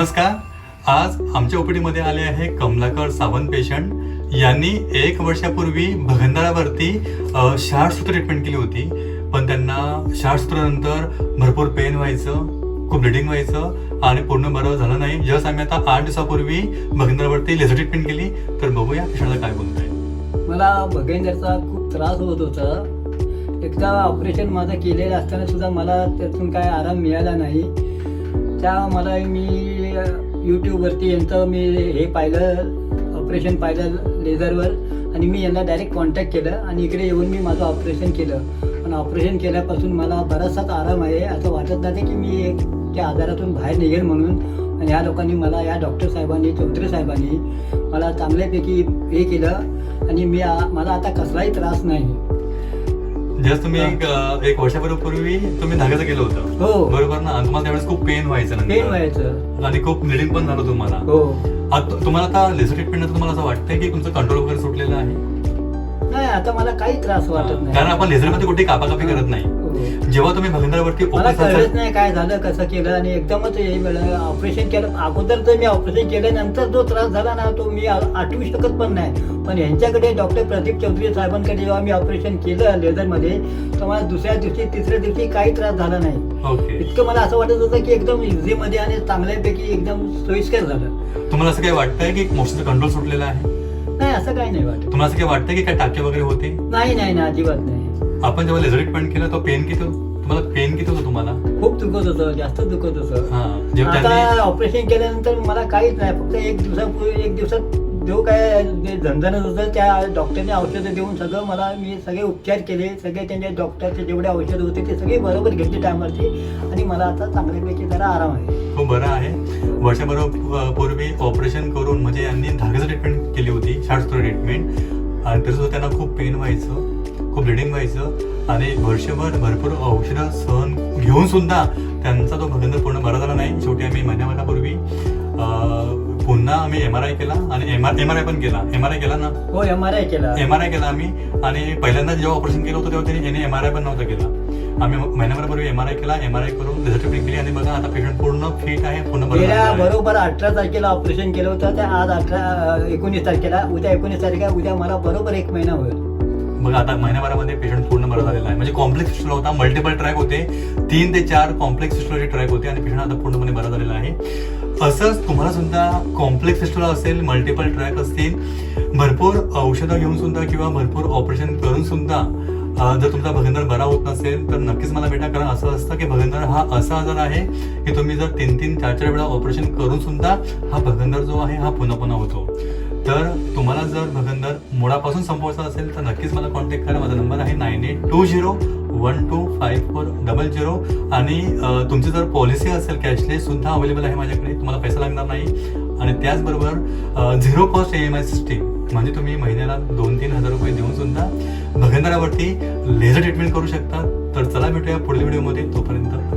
नमस्कार. आज आमच्या ओपीडीमध्ये आले आहे कमलाकर सावंत पेशंट. यांनी एक वर्षापूर्वी भगंदरावरती अ, शाळसूत्र ट्रीटमेंट केली होती. पण त्यांना शाळसूत्रानंतर भरपूर पेन व्हायचं खूप ब्लिडिंग व्हायचं आणि पूर्ण बरं झालं नाही. जस्ट आम्ही आता आठ दिवसापूर्वी भगंदरावरती लेझर ट्रीटमेंट केली. तर बघूया पेशंटला काय बोलत आहे मला भगेंदरचा खूप त्रास होत होता. एकदा ऑपरेशन माझं केलेलं असताना सुद्धा मला त्यातून काय आराम मिळाला नाही. त्या मला मी यूट्यूबवरती यांचं मी हे पाहिलं ऑपरेशन पाहिलं लेझरवर आणि मी यांना डायरेक्ट कॉन्टॅक्ट केलं आणि इकडे येऊन मी माझं ऑपरेशन केलं. पण ऑपरेशन केल्यापासून मला बराचसाच आराम आहे. असं वाटत नाही की मी एक त्या आजारातून बाहेर निघेल म्हणून. आणि ह्या लोकांनी मला या डॉक्टर साहेबांनी चौधरी साहेबांनी मला चांगल्यापैकी हे केलं. आणि मी आ- मला आता कसलाही त्रास नाही. जस्ट तुम्ही एक एक वर्षापूर्वी तुम्ही धाग्याचं केलं होतं. हो. बरोबर ना? आणि तुम्हाला त्यावेळेस खूप पेन व्हायचं पेन नंतर व्हायचं. आणि खूप ब्लिडिंग पण झालं तुम्हाला. हो. आता तुम्हाला आता लेझर ट्रीटमेंट तुम्हाला असं वाटतंय की तुमचं कंट्रोल वगैरे सुटलेलं आहे? नाही आता मला काही त्रास वाटत नाही. कारण आपण लेझरमध्ये कुठे कापाकापी करत नाही. हो. जेव्हा तुम्ही भगंदरावरती मला open कळलंच surgery- नाही काय झालं कसं केलं आणि एकदमच हे वेळ ऑपरेशन केलं अगोदर तर मी ऑपरेशन केल्यानंतर जो त्रास झाला ना तो मी आठवू शकत पण नाही. पण यांच्याकडे डॉक्टर प्रदीप चौधरी साहेबांकडे जेव्हा मी ऑपरेशन केलं लेझरमध्ये तर मला दुसऱ्या दिवशी तिसऱ्या दिवशी काही त्रास झाला नाही. इतकं मला असं वाटत होतं की एकदम इझी मध्ये आणि चांगल्यापैकी एकदम सोयीस्कर झालं. तुम्हाला असं काही वाटतंय की मोशनचं कंट्रोल सुटलेलं आहे? नाही असं काही नाही वाटत. तुम्हाला असं काही वाटतंय की काय टाके वगैरे होते? नाही नाही ना अजिबात नाही. आपण जेव्हा लेझर ट्रीटमेंट केलं तो पेन किती तुम्हाला पेन किती होतं तुम्हाला? खूप दुखत होतं जास्त दुखत होतं. हा जेव्हा त्यांनी आता ऑपरेशन केल्यानंतर मला काहीच नाही फक्त एक दिवसापूर्वी एक दिवसात जो काय जे झणझणत होतं त्या डॉक्टरने औषधं देऊन सगळं मला मी सगळे उपचार केले सगळे त्यांच्या डॉक्टरचे जेवढे औषधं होते ते सगळे बरोबर घेतले टायमवरती आणि मला आता चांगल्यापैकी जरा आराम आहे. खूप बरं वर्षभर पूर्वी ऑपरेशन करून म्हणजे यांनी धाग्याचं ट्रीटमेंट केली होती शार्ट ट्रीटमेंट आणि तरी सुद्धा त्यांना खूप पेन व्हायचं खूप ब्लिडिंग व्हायचं. आणि वर्षभर भरपूर औषधं सहन घेऊन सुद्धा त्यांचा तो भगंदर पूर्ण बरा झाला नाही. शेवटी आम्ही महिन्या आम्ही एम आर आय केला आणि M R M R I पण केला. एम आर आय केला ना? हो एम आर आय केला. एम आर आय केला आम्ही आणि पहिल्यांदा जेव्हा ऑपरेशन केलं होतं तेव्हा त्यांनी याने एम आर आय पण नव्हता केला. आम्ही महिन्याभरापूर्वी एम आर आय केला एम आर आय करून ट्रीटमेंट केली आणि बघा आता पेशंट पूर्ण फिट आहे पूर्ण गेल्या. बरोबर अठरा तारखेला ऑपरेशन केलं होतं त्या आज अठरा एकोणीस तारखेला उद्या एकोणीस तारखेला उद्या मला बरोबर एक महिना होईल. मग आता महिन्याभरामध्ये पेशंट पूर्ण बरा झालेला आहे. म्हणजे कॉम्प्लेक्स सिस्टोला होता मल्टिपल ट्रॅक होते. तीन ते चार कॉम्प्लेक्स सिस्टोलचे ट्रॅक होते आणि पेशंट आता पूर्णपणे बरा झालेला आहे. असंच तुम्हाला सुद्धा कॉम्प्लेक्स सिस्टोला असेल मल्टिपल ट्रॅक असतील भरपूर औषधं घेऊन सुद्धा किंवा भरपूर ऑपरेशन करून सुद्धा जर तुमचा भगंदर बरा होत नसेल तर नक्कीच मला भेटा. कारण असं असतं की भगंदर हा असा आजार आहे की तुम्ही जर तीन तीन चार चार वेळा ऑपरेशन करून सुद्धा हा भगंदर जो आहे हा पुन्हा पुन्हा होतो. तर तुम्हाला जर भगंदर मुळापासून संपवायचा असेल तर नक्कीच मला कॉन्टॅक्ट करा. माझा नंबर आहे nine eight two zero one two five four double zero. आणि तुमची जर पॉलिसी असेल कॅशलेस सुद्धा अवेलेबल आहे माझ्याकडे. तुम्हाला पैसा लागणार नाही. आणि त्याचबरोबर zero cost E M I system म्हणजे तुम्ही महिन्याला दोन तीन हजार रुपये देऊन सुद्धा भगंदरावरती लेझर ट्रीटमेंट करू शकता. तर चला भेटूया पुढील व्हिडिओमध्ये तोपर्यंत